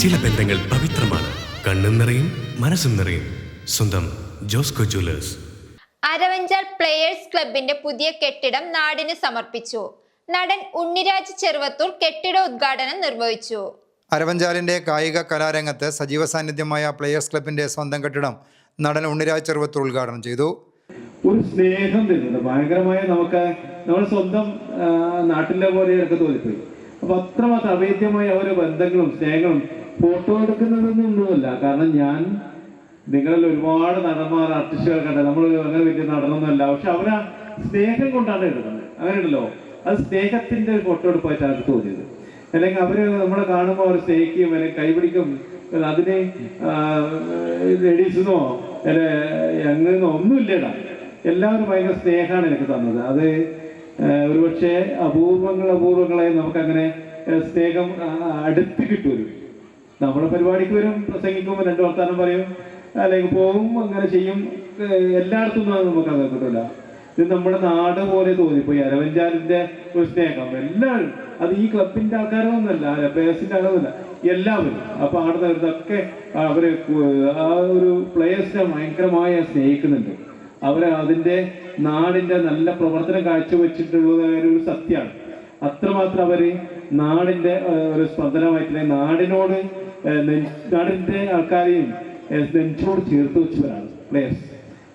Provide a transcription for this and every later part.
ചില ബന്ധങ്ങൾ പവിത്രമാണ്. കണ്ണും നിറയും മനസ്സും നിറയും. സ്വന്തം ജോസ്കോ ജ്വല്ലേഴ്സ്. അരവഞ്ചാൽ പ്ലേയേഴ്സ് ക്ലബിന്റെ പുതിയ കെട്ടിടം നാടിന് സമർപ്പിച്ചു. നടൻ ഉണ്ണിരാജ് ചെറുവത്തൂർ കെട്ടിട ഉദ്ഘാടനം നിർവഹിച്ചു. അരവഞ്ചാലിന്റെ കായിക കലാരംഗത്ത് സജീവ സാന്നിധ്യമായ പ്ലേയേഴ്സ് ക്ലബിന്റെ സ്വന്തം കെട്ടിടം നടൻ ഉണ്ണിരാജ് ചെറുവത്തൂർ ഉദ്ഘാടനം ചെയ്തു. ഒരു സ്നേഹം തരുന്നുണ്ട്. ഭയങ്കരമായ നമുക്ക് നമ്മൾ സ്വന്തം നാട്ടിലെ പോലെ തോന്നിപ്പോയി. അപ്പൊ അത്രമാത്രം അവേദ്യമായ ഓരോ ബന്ധങ്ങളും സ്നേഹങ്ങളും ഫോട്ടോ എടുക്കുന്നതൊന്നുമല്ല കാരണം ഞാൻ നിങ്ങളിൽ ഒരുപാട് നടന്മാർ ആർട്ടിസ്റ്റുകൾ കണ്ട നമ്മൾ അങ്ങനെ വലിയ നടനൊന്നുമല്ല പക്ഷെ അവരാ സ്നേഹം കൊണ്ടാണ് എടുക്കുന്നത്. അങ്ങനെയുണ്ടല്ലോ? അത് സ്നേഹത്തിന്റെ ഒരു ഫോട്ടോ എടുപ്പായിട്ടാണ് എനിക്ക് തോന്നിയത്. അല്ലെങ്കിൽ അവർ നമ്മളെ കാണുമ്പോൾ അവർ സ്നേഹിക്കും അല്ലെങ്കിൽ കൈപിടിക്കും അതിനെ ലേഡീസിനോ അല്ലെ യങ്ങെന്നോ ഒന്നുമില്ലടാ. എല്ലാവരും ഭയങ്കര സ്നേഹമാണ് എനിക്ക് തന്നത്. അത് ഒരുപക്ഷെ അപൂർവങ്ങൾ അപൂർവങ്ങളെ നമുക്കങ്ങനെ സ്നേഹം അടുത്ത് കിട്ടൂല നമ്മുടെ പരിപാടിക്ക് വരും പ്രസംഗിക്കുമ്പോൾ രണ്ട് വർത്താനം പറയും അല്ലെങ്കിൽ പോകും അങ്ങനെ ചെയ്യും. എല്ലായിടത്തും നമുക്ക് അത് കിട്ടില്ല ഇത് നമ്മുടെ നാട് പോലെ തോന്നിപ്പോയി. അരവഞ്ചാലിന്റെ ഒരു സ്നേഹം. എല്ലാവരും. അത് ഈ ക്ലബിന്റെ ആൾക്കാരൊന്നുമല്ല പ്ലേയേഴ്സിന്റെ ആളൊന്നുമല്ല എല്ലാവരും. അപ്പൊ അവിടെ നിന്നൊക്കെ അവർ ആ ഒരു പ്ലേയേഴ്സിനെ ഭയങ്കരമായി സ്നേഹിക്കുന്നുണ്ട്. അവർ അതിന്റെ നാടിന്റെ നല്ല പ്രവർത്തനം കാഴ്ചവെച്ചിട്ടുള്ളത് ഒരു സത്യമാണ്. അത്രമാത്രം അവർ നാടിന്റെ ഒരു സ്പന്ദനമായിട്ടുള്ള നാടിനോട് ആ, നെ- നാടിന്റെ ആൾക്കാരെയും നെഞ്ചോട് ചേർത്ത് വെച്ചവരാണ്. പ്ലേയേഴ്സ്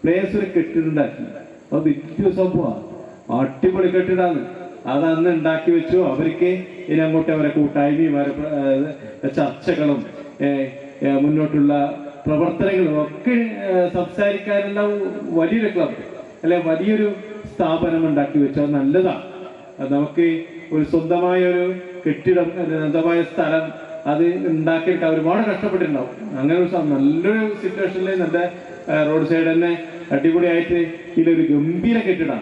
പ്ലേയേഴ്സ് ഒരു കെട്ടിടുണ്ടാക്കി അത് വലിയ സംഭവമാണ്. അടിപൊളി കെട്ടിടാണ്. അത് അന്ന് ഉണ്ടാക്കി വെച്ചു. അവർക്ക് ഇനി അങ്ങോട്ട് അവരെ കൂട്ടായ്മയും ചർച്ചകളും മുന്നോട്ടുള്ള പ്രവർത്തനങ്ങളും ഒക്കെ സംസാരിക്കാനുള്ള വലിയൊരു ക്ലബ് അല്ലെ വലിയൊരു സ്ഥാപനം ഉണ്ടാക്കി വെച്ചു. അത് നല്ലതാണ്. നമുക്ക് ഒരു സ്വന്തമായ ഒരു കെട്ടിടം സ്വന്തമായ സ്ഥലം അത് ഉണ്ടാക്കിയിട്ട് ഒരുപാട് കഷ്ടപ്പെട്ടിട്ടുണ്ടാവും. അങ്ങനെ ഒരു നല്ലൊരു സിറ്റുവേഷനിൽ നല്ല റോഡ് സൈഡ് തന്നെ അടിപൊളിയായിട്ട് ഇതിലൊരു ഗംഭീര കെട്ടിടമാണ്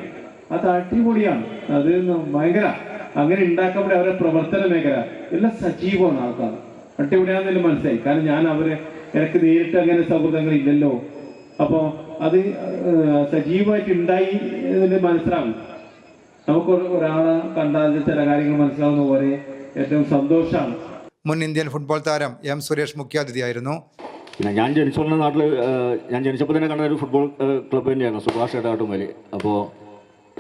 അത് അടിപൊളിയാണ്. അത് ഭയങ്കര. അങ്ങനെ ഉണ്ടാക്കപ്പെടെ അവരുടെ പ്രവർത്തന മേഖല എല്ലാം സജീവമാണ് ആൾക്കാർ അടിപൊളിയാണെന്നതിൽ മനസ്സിലായി. കാരണം ഞാൻ അവരെ എനിക്ക് നേരിട്ട് അങ്ങനെ സൗഹൃദങ്ങൾ ഇല്ലല്ലോ. അപ്പോ അത് സജീവമായിട്ട് ഉണ്ടായി എന്ന് മനസ്സിലാവും. നമുക്ക് ഒരു- ഒരാളെ കണ്ടാൽ ചില കാര്യങ്ങൾ മനസ്സിലാവുന്ന പോലെ ഏറ്റവും സന്തോഷമാണ്. മുൻ ഇന്ത്യൻ ഫുട്ബോൾ താരം എം സുരേഷ് മുഖ്യാതിഥിയായിരുന്നു. പിന്നെ ഞാൻ ജനിച്ചു വളർന്ന നാട്ടിൽ ഞാൻ ജനിച്ചപ്പോൾ തന്നെ കണ്ട ഒരു ഫുട്ബോൾ ക്ലബ്ബ് തന്നെയായിരുന്നു സുഭാഷ് ഇടാട്ടുമലി അപ്പോൾ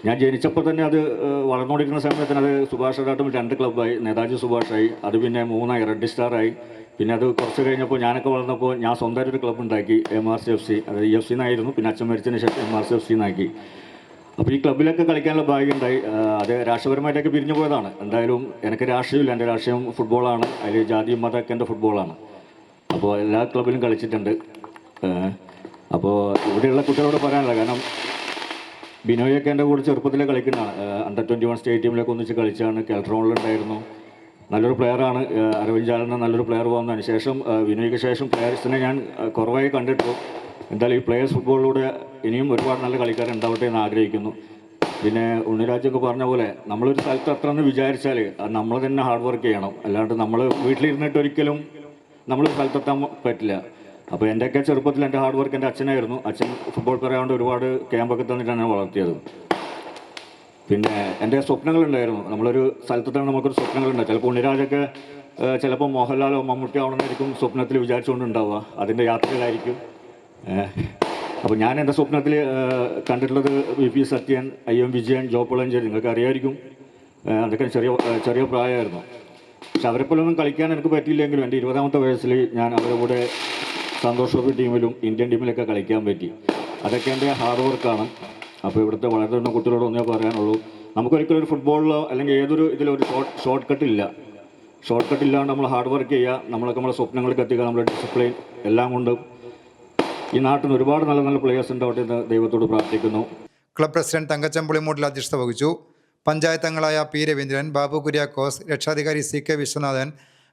ഞാൻ ജനിച്ചപ്പോൾ തന്നെ അത് വളർന്നുകൊണ്ടിരിക്കുന്ന സമയത്ത് തന്നെ അത് സുഭാഷ് ഇടാട്ടുമലി രണ്ട് ക്ലബ്ബായി. നേതാജി സുഭാഷായി അത് പിന്നെ മൂന്നായി റെഡ് സ്റ്റാറായി. പിന്നെ അത് കുറച്ച് കഴിഞ്ഞപ്പോൾ ഞാനൊക്കെ വളർന്നപ്പോൾ ഞാൻ സ്വന്തമായിട്ടൊരു ക്ലബ്ബ് ഉണ്ടാക്കി M R C F C. അത് ഇ എഫ് സി എന്നായിരുന്നു പിന്നെ അച്ഛൻ മരിച്ചതിന് ശേഷം M R C F C എന്നാക്കി അപ്പോൾ ഈ ക്ലബ്ബിലൊക്കെ കളിക്കാനുള്ള ഭാഗ്യം ഉണ്ടായി. അത് രാഷ്ട്രപരമായിട്ടൊക്കെ പിരിഞ്ഞു പോയതാണ്. എന്തായാലും എനിക്ക് രാഷ്ട്രീയമില്ല. എന്റെ രാഷ്ട്രീയം ഫുട്ബോളാണ്. അതിൽ ജാതിയും മതമൊക്കെ എന്റെ ഫുട്ബോളാണ്. അപ്പോൾ എല്ലാ ക്ലബിലും കളിച്ചിട്ടുണ്ട്. അപ്പോൾ ഇവിടെയുള്ള കുട്ടികളോട് പറയാനുള്ള കാരണം ബിനോയൊക്കെ എന്റെ കൂടെ ചെറുപ്പത്തിലെ കളിക്കുന്നതാണ്. അണ്ടർ ട്വന്റി വൺ സ്റ്റേറ്റ് ടീമിലൊക്കെ ഒന്നിച്ച് കളിച്ചാണ് കെൽട്രോണിലുണ്ടായിരുന്നു നല്ലൊരു പ്ലെയറാണ് അരവിന്ദ് ജാലന നല്ലൊരു പ്ലെയർ പോകുന്നതിന് ശേഷം വിനോയ്ക്ക് ശേഷം പ്ലെയേഴ്സിനെ ഞാൻ കുറവായി കണ്ടിട്ടുള്ളൂ എന്തായാലും ഈ പ്ലേയേഴ്സ് ഫുട്ബോളിലൂടെ ഇനിയും ഒരുപാട് നല്ല കളിക്കാർ ഉണ്ടാവട്ടെ എന്ന് ആഗ്രഹിക്കുന്നു. പിന്നെ ഉണ്ണിരാജൊക്കെ പറഞ്ഞ പോലെ നമ്മളൊരു സ്ഥലത്ത് അത്ര എന്ന് വിചാരിച്ചാൽ നമ്മൾ തന്നെ ഹാർഡ് വർക്ക് ചെയ്യണം. അല്ലാണ്ട് നമ്മൾ വീട്ടിലിരുന്നിട്ട് ഒരിക്കലും നമ്മൾ സ്ഥലത്തെത്താൻ പറ്റില്ല. അപ്പോൾ എന്റെയൊക്കെ ചെറുപ്പത്തിൽ എന്റെ ഹാർഡ് വർക്ക് എന്റെ അച്ഛനായിരുന്നു. അച്ഛൻ ഫുട്ബോൾ പറയാണ്ട് ഒരുപാട് ക്യാമ്പൊക്കെ തന്നിട്ടാണ് വളർത്തിയത്. പിന്നെ എന്റെ സ്വപ്നങ്ങളുണ്ടായിരുന്നു. നമ്മളൊരു സ്ഥലത്തെത്താൻ നമുക്കൊരു സ്വപ്നങ്ങളുണ്ട്. ചിലപ്പോൾ ഉണ്ണിരാജൊക്കെ ചിലപ്പോൾ മോഹൻലാലോ മമ്മൂട്ടി ആവണമെന്നായിരിക്കും സ്വപ്നത്തിൽ വിചാരിച്ചുകൊണ്ടുണ്ടാവുക. അതിന്റെ യാത്രയിലായിരിക്കും. അപ്പോൾ ഞാൻ എന്റെ സ്വപ്നത്തിൽ കണ്ടിട്ടുള്ളത് V P Sathyan I M Vijayan Jo Paul Ancheri. നിങ്ങൾക്ക് അറിയായിരിക്കും. അതൊക്കെ ചെറിയ ചെറിയ പ്രായമായിരുന്നു. പക്ഷെ അവരെ പോലൊന്നും കളിക്കാൻ എനിക്ക് പറ്റിയില്ലെങ്കിലും എന്റെ ഇരുപതാമത്തെ വയസ്സിൽ ഞാൻ അവരുടെ കൂടെ സന്തോഷ് ട്രോഫി ടീമിലും ഇന്ത്യൻ ടീമിലൊക്കെ കളിക്കാൻ പറ്റി. അതൊക്കെ എന്റെ ഹാർഡ് വർക്കാണ് അപ്പോൾ ഇവിടുത്തെ വളർന്നു കുട്ടികളോട് ഒന്നേ പറയാനുള്ളൂ. നമുക്കൊരിക്കലും ഒരു ഫുട്ബോളിലോ അല്ലെങ്കിൽ ഏതൊരു ഇതിലൊരു ഷോർട്ട് ഷോർട്ട് കട്ട് ഇല്ല. ഷോർട്ട് കട്ട് ഇല്ലാണ്ട് നമ്മൾ ഹാർഡ് വർക്ക് ചെയ്യുക നമ്മളൊക്കെ നമ്മുടെ സ്വപ്നങ്ങൾക്ക് എത്തിക്കുക. നമ്മുടെ ഡിസിപ്ലിൻ എല്ലാം കൊണ്ടും ഈ നാട്ടിൽ ഒരുപാട് നല്ല നല്ല പ്ലേയേഴ്സ് ഉണ്ടാവട്ടെ എന്ന് ദൈവത്തോട് പ്രാർത്ഥിക്കുന്നു. ക്ലബ് പ്രസിഡന്റ് തങ്കച്ചമ്പുളി മൂട്ടിൽ അധ്യക്ഷത വഹിച്ചു. പഞ്ചായത്ത് അംഗങ്ങളായ പി രവീന്ദ്രൻ ബാബു കുര്യാക്കോസ് രക്ഷാധികാരി സി കെ വിശ്വനാഥൻ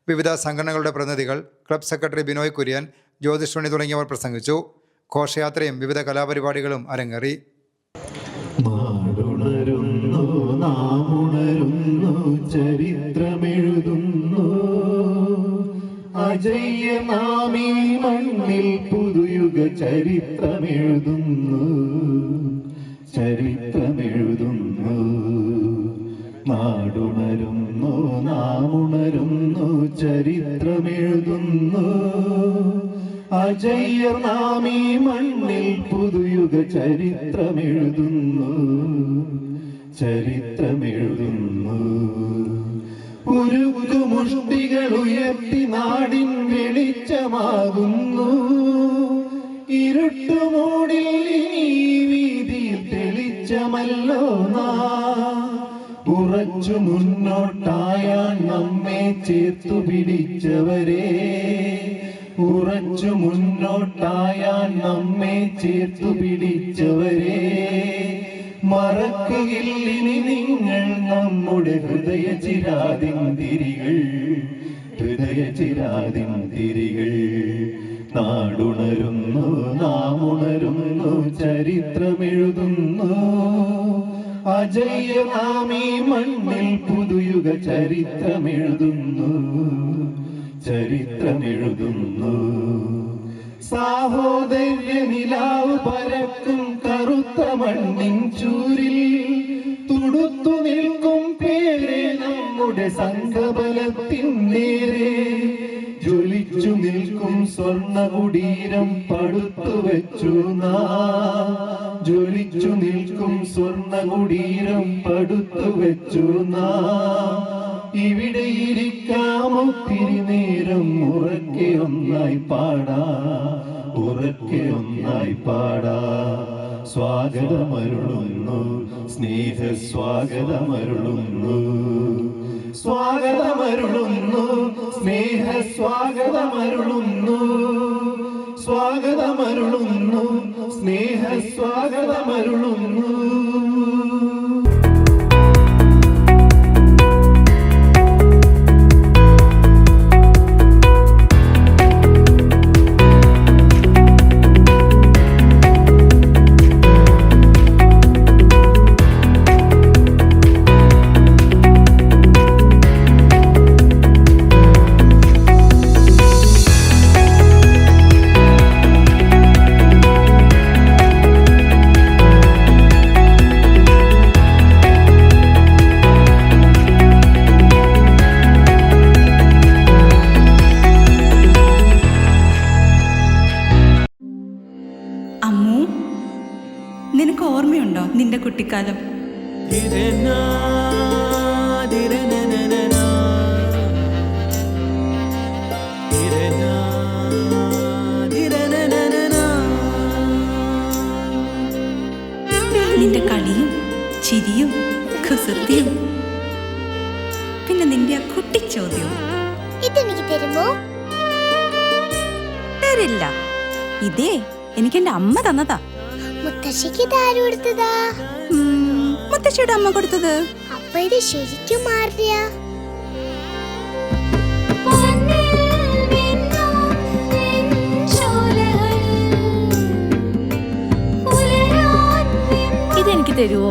വിവിധ സംഘടനകളുടെ പ്രതിനിധികൾ ക്ലബ് സെക്രട്ടറി ബിനോയ് കുര്യൻ ജ്യോതിഷ് തുടങ്ങിയവർ പ്രസംഗിച്ചു. ഘോഷയാത്രയും വിവിധ കലാപരിപാടികളും അരങ്ങേറി. ചരിത്രമെഴുതുന്നു ചരിത്രമെഴുതുന്നു. നാടുണരുന്നു നാമുണരുന്നു ചരിത്രമെഴുതുന്നു. അജയ്യർ നാം ഈ മണ്ണിൽ പുതുയുഗ ചരിത്രമെഴുതുന്നു. ചരിത്രമെഴുതുന്നു. മുഷ്ടികൾ ഉയർത്തി നാടിൻ വെളിച്ചമാകുന്നു. ഇരുട്ടുമൂടിൽ ഇനി വീതിയിൽ തെളിച്ചമല്ലോ ഉറച്ചു മുന്നോട്ടായാൻ നമ്മെ ചേർത്തു പിടിച്ചവരെ. ഉറച്ചു മുന്നോട്ടായാൻ നമ്മെ ചേർത്തു പിടിച്ചവരെ. മറക്കുകയില്ലിനി നിങ്ങൾ നമ്മുടെ ഹൃദയ ചിരാതിൻ തിരികൾ ഹൃദയ ചിരാതിൻ തിരികൾ നാടുണരുന്നു നാം ഉണരുന്നു ചരിത്രമെഴുതുന്നു. അജയ്യ നാം മണ്ണിൽ പുതുയുഗ ചരിത്രമെഴുതുന്നു ചരിത്രമെഴുതുന്നു. സാഹോദര്യ നിലാവ് പരക്കും കറുത്ത മണ്ണിൻ ചൂരിൽ തുടുത്തു നിൽക്കും പേരെ നമ്മുടെ സംഘബലത്തിൻ നേരെ. നിൽക്കും സ്വർണ കുടീരം പടുത്തു വെച്ചു ജ്വലിച്ചു നിൽക്കും സ്വർണ കുടീരം പടുത്തു വെച്ചു ഇവിടെ ഇരിക്കാം ഒത്തിരി നേരം ഉറക്കെ ഒന്നായി പാടാ. ഉറക്കെ ഒന്നായി പാടാ. സ്വാഗതമരുളുന്നു സ്നേഹ സ്വാഗതമരുളുന്നു സ്വാഗതമരുളുന്നു. സ്നേഹ സ്വാഗതമരുളുന്നു. സ്വാഗതമരുളുന്നു സ്നേഹ സ്വാഗതമരുളുന്നു കുട്ടിക്കാലം നിന്റെ കളിയും ചിരിയും കുസൃതിയും പിന്നെ നിന്റെ ആ കുട്ടിച്ചോദ്യവും. ഇതെനിക്ക് തരുമോ? തരില്ല. ഇതേ എനിക്ക് എന്റെ അമ്മ തന്നതാ. മുത്തശ്ശിക്ക് ഇതാര് കൊടുത്തതാ? ഉം, മുത്തശ്ശിയുടെ അമ്മ കൊടുത്തത്? അപ്പൊ ഇത് ശരിക്കും മാറിയ. ഇതെനിക്ക് തരുവോ?